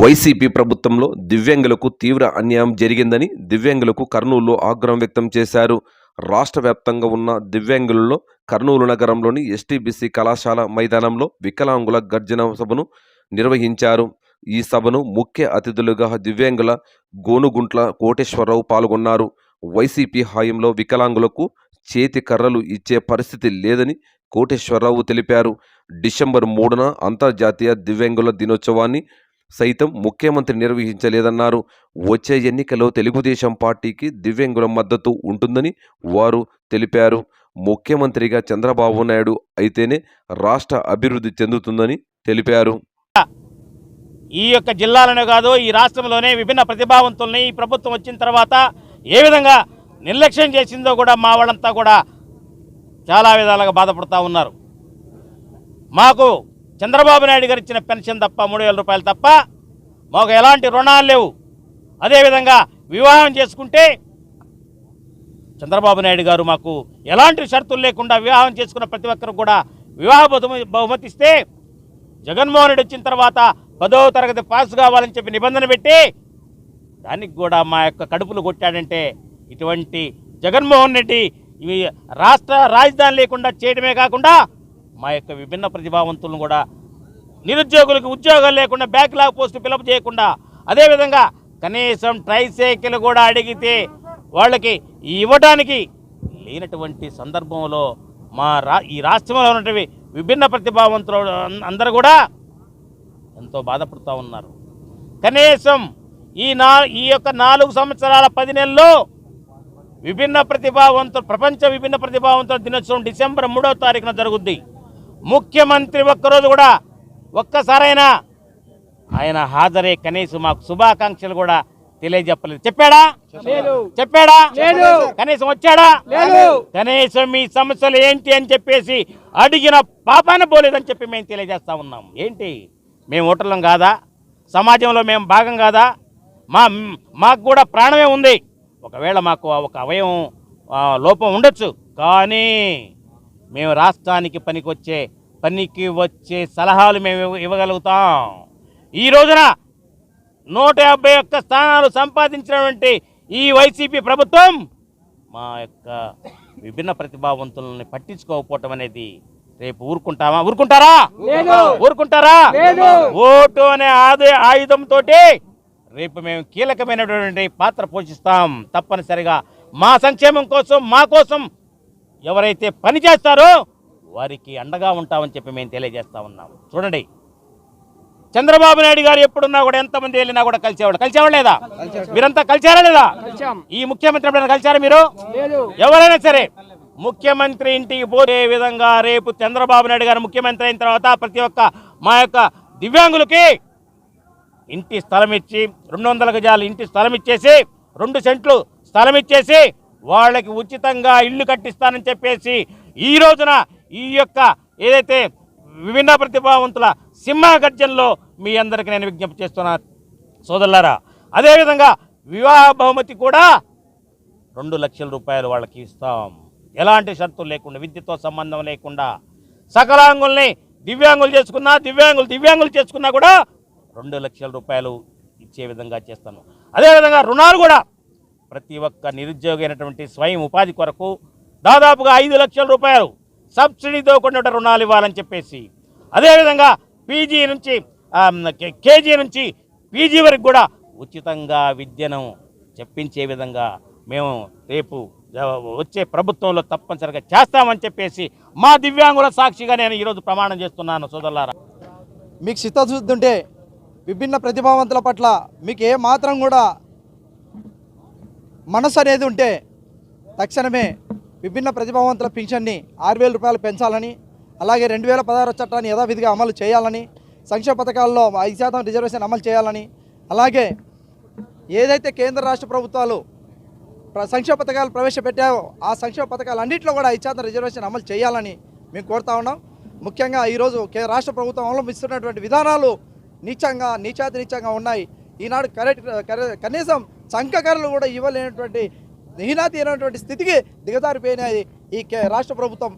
YCP ప్రభుత్వంలో దివ్యాంగులకు తీవ్ర అన్యాయం జరిగిందని దివ్యాంగులకు కర్నూలులో ఆగ్రహం వ్యక్తం చేశారు. రాష్ట్ర వ్యాప్తంగా ఉన్న దివ్యాంగులలో కర్నూలు నగరంలోని ఎస్టీబీసీ కళాశాల మైదానంలో వికలాంగుల గర్జన సభను నిర్వహించారు. ఈ సభను ముఖ్య అతిథులుగా దివ్యాంగుల గోనుగుంట్ల కోటేశ్వరరావు పాల్గొన్నారు. వైసీపీ హాయంలో వికలాంగులకు చేతి కర్రలు ఇచ్చే పరిస్థితి లేదని కోటేశ్వరరావు తెలిపారు. డిసెంబర్ మూడున అంతర్జాతీయ దివ్యాంగుల దినోత్సవాన్ని సైతం ముఖ్యమంత్రి నిర్వహించలేదన్నారు. వచ్చే ఎన్నికల్లో తెలుగుదేశం పార్టీకి దివ్యంగుల మద్దతు ఉంటుందని వారు తెలిపారు. ముఖ్యమంత్రిగా చంద్రబాబు నాయుడు అయితేనే రాష్ట్ర అభివృద్ధి చెందుతుందని తెలిపారు. ఈ యొక్క జిల్లాలోనే కాదు ఈ రాష్ట్రంలోనే విభిన్న ప్రతిభావంతుల్ని ఈ ప్రభుత్వం వచ్చిన తర్వాత ఏ విధంగా నిర్లక్ష్యం చేసిందో కూడా మా వాళ్ళంతా కూడా చాలా విధాలుగా బాధపడుతూ ఉన్నారు. మాకు చంద్రబాబు నాయుడు గారు ఇచ్చిన పెన్షన్ తప్ప మూడు వేల రూపాయలు తప్ప మాకు ఎలాంటి రుణాలు లేవు. అదేవిధంగా వివాహం చేసుకుంటే చంద్రబాబు నాయుడు గారు మాకు ఎలాంటి షరతులు లేకుండా వివాహం చేసుకున్న ప్రతి ఒక్కరు కూడా వివాహ బహుమ- బహుమతి ఇస్తే జగన్మోహన్ రెడ్డి వచ్చిన తర్వాత పదవ తరగతి పాస్ కావాలని చెప్పి నిబంధన పెట్టి దానికి కూడా మా యొక్క కడుపులు కొట్టాడంటే ఇటువంటి జగన్మోహన్ రెడ్డి ఇవి రాష్ట్ర రాజధాని లేకుండా చేయడమే కాకుండా మా యొక్క విభిన్న ప్రతిభావంతులను కూడా నిరుద్యోగులకు ఉద్యోగాలు లేకుండా బ్యాక్లాగ్ పోస్టు ఫిలప్ చేయకుండా అదేవిధంగా కనీసం ట్రైసైకిల్ కూడా అడిగితే వాళ్ళకి ఇవ్వడానికి లేనటువంటి సందర్భంలో మా రా ఈ రాష్ట్రంలో ఉన్నటువంటి విభిన్న ప్రతిభావంతులు అందరూ కూడా ఎంతో బాధపడుతూ ఉన్నారు. కనీసం ఈ నా ఈ యొక్క నాలుగు సంవత్సరాల పది నెలల్లో విభిన్న ప్రతిభావంతులు ప్రపంచ విభిన్న ప్రతిభావంతుల దినోత్సవం డిసెంబర్ మూడవ తారీఖున జరుగుద్ది. ముఖ్యమంత్రి ఒక్కరోజు కూడా ఒక్కసారైనా ఆయన హాజరే కనీసం మాకు శుభాకాంక్షలు కూడా తెలియజెప్పలేదు. చెప్పాడా? చెప్పాడా? కనీసం వచ్చాడా? కనీసం మీ సమస్యలు ఏంటి అని చెప్పేసి అడిగిన పాపాన పోలేదని చెప్పి మేము తెలియజేస్తా ఉన్నాం. ఏంటి? మేము ఓటర్లం కాదా? సమాజంలో మేము భాగం కాదా? మా మాకు కూడా ప్రాణమే ఉంది. ఒకవేళ మాకు ఒక అవయవం ఆ, లోపం ఉండొచ్చు. కానీ మేము రాష్ట్రానికి పనికొచ్చే పనికి వచ్చే సలహాలు మేము ఇవ్వ- ఇవ్వగలుగుతాం. ఈ రోజున నూట యాభై ఒక్క స్థానాలు సంపాదించినటువంటి ఈ వైసీపీ ప్రభుత్వం మా యొక్క విభిన్న ప్రతిభావంతులని పట్టించుకోకపోవటం అనేది రేపు ఊరుకుంటామా? ఊరుకుంటారా? ఊరుకుంటారా? ఓటు అనే ఆదే ఆయుధంతో రేపు మేము కీలకమైనటువంటి పాత్ర పోషిస్తాం. తప్పనిసరిగా మా సంక్షేమం కోసం మా కోసం ఎవరైతే పని చేస్తారో వారికి అండగా ఉంటామని చెప్పి మేము తెలియజేస్తా ఉన్నాం చూడండి. చంద్రబాబు నాయుడు గారు ఎప్పుడున్నా కూడా ఎంతమంది వెళ్ళినా కూడా కలిసేవాడు కలిసేవాడు లేదా? మీరంతా కలిసారా లేదా? ఈ ముఖ్యమంత్రి ఎప్పుడైనా కలిసారా మీరు? ఎవరైనా సరే ముఖ్యమంత్రి ఇంటికి పోతే విధంగా రేపు చంద్రబాబు నాయుడు గారు ముఖ్యమంత్రి అయిన తర్వాత ప్రతి ఒక్క మా యొక్క దివ్యాంగులకి ఇంటి స్థలం ఇచ్చి రెండు వందల గజాలు ఇంటి స్థలం ఇచ్చేసి రెండు సెంట్లు స్థలం ఇచ్చేసి వాళ్ళకి ఉచితంగా ఇల్లు కట్టిస్తానని చెప్పేసి ఈ రోజున ఈ యొక్క ఏదైతే విభిన్న ప్రతిభావంతుల సింహగర్జనలో మీ అందరికీ నేను విజ్ఞప్తి చేస్తున్నా. సోదరులారా అదేవిధంగా వివాహ బహుమతి కూడా రెండు లక్షల రూపాయలు వాళ్ళకి ఇస్తాం. ఎలాంటి షరతులు లేకుండా విద్యతో సంబంధం లేకుండా సకలాంగుల్ని దివ్యాంగులు చేసుకున్నా దివ్యాంగులు దివ్యాంగులు చేసుకున్నా కూడా రెండు లక్షల రూపాయలు ఇచ్చే విధంగా చేస్తాను. అదేవిధంగా రుణాలు కూడా ప్రతి ఒక్క నిరుద్యోగి అయినటువంటి స్వయం ఉపాధి కొరకు దాదాపుగా ఐదు లక్షల రూపాయలు సబ్సిడీతో కూడిన రుణాలు ఇవ్వాలని చెప్పేసి అదేవిధంగా పీజీ నుంచి కేజీ నుంచి పీజీ వరకు కూడా ఉచితంగా విద్యను చెప్పించే విధంగా మేము రేపు వచ్చే ప్రభుత్వంలో తప్పనిసరిగా చేస్తామని చెప్పేసి మా దివ్యాంగుల సాక్షిగా నేను ఈరోజు ప్రమాణం చేస్తున్నాను సోదరులారా. మీకు చిత్తశుద్ధి ఉంటే విభిన్న ప్రతిభావంతుల పట్ల మీకు ఏ మాత్రం కూడా మనసు అనేది ఉంటే తక్షణమే విభిన్న ప్రతిభావంతుల పింఛన్ని ఆరు వేల రూపాయలు పెంచాలని అలాగే రెండు వేల పదహారు చట్టాన్ని యథావిధిగా అమలు చేయాలని సంక్షేమ పథకాల్లో ఐదు శాతం రిజర్వేషన్ అమలు చేయాలని అలాగే ఏదైతే కేంద్ర రాష్ట్ర ప్రభుత్వాలు ప్ర- సంక్షేమ పథకాలు ప్రవేశపెట్టావో ఆ సంక్షేమ పథకాలు అన్నింటిలో కూడా ఐదు శాతం రిజర్వేషన్ అమలు చేయాలని మేము కోరుతా ఉన్నాం. ముఖ్యంగా ఈరోజు రాష్ట్ర ప్రభుత్వం అవలంబిస్తున్నటువంటి విధానాలు నీచంగా నీచాతి నీచంగా ఉన్నాయి. ఈనాడు కరెక్ట్ కరె- కనీసం సంఖ్యకరలు కూడా ఇవ్వలేనటువంటి నిహినాతి అయినటువంటి స్థితికి దిగజారిపోయినాయి ఈ కే రాష్ట్ర ప్రభుత్వం.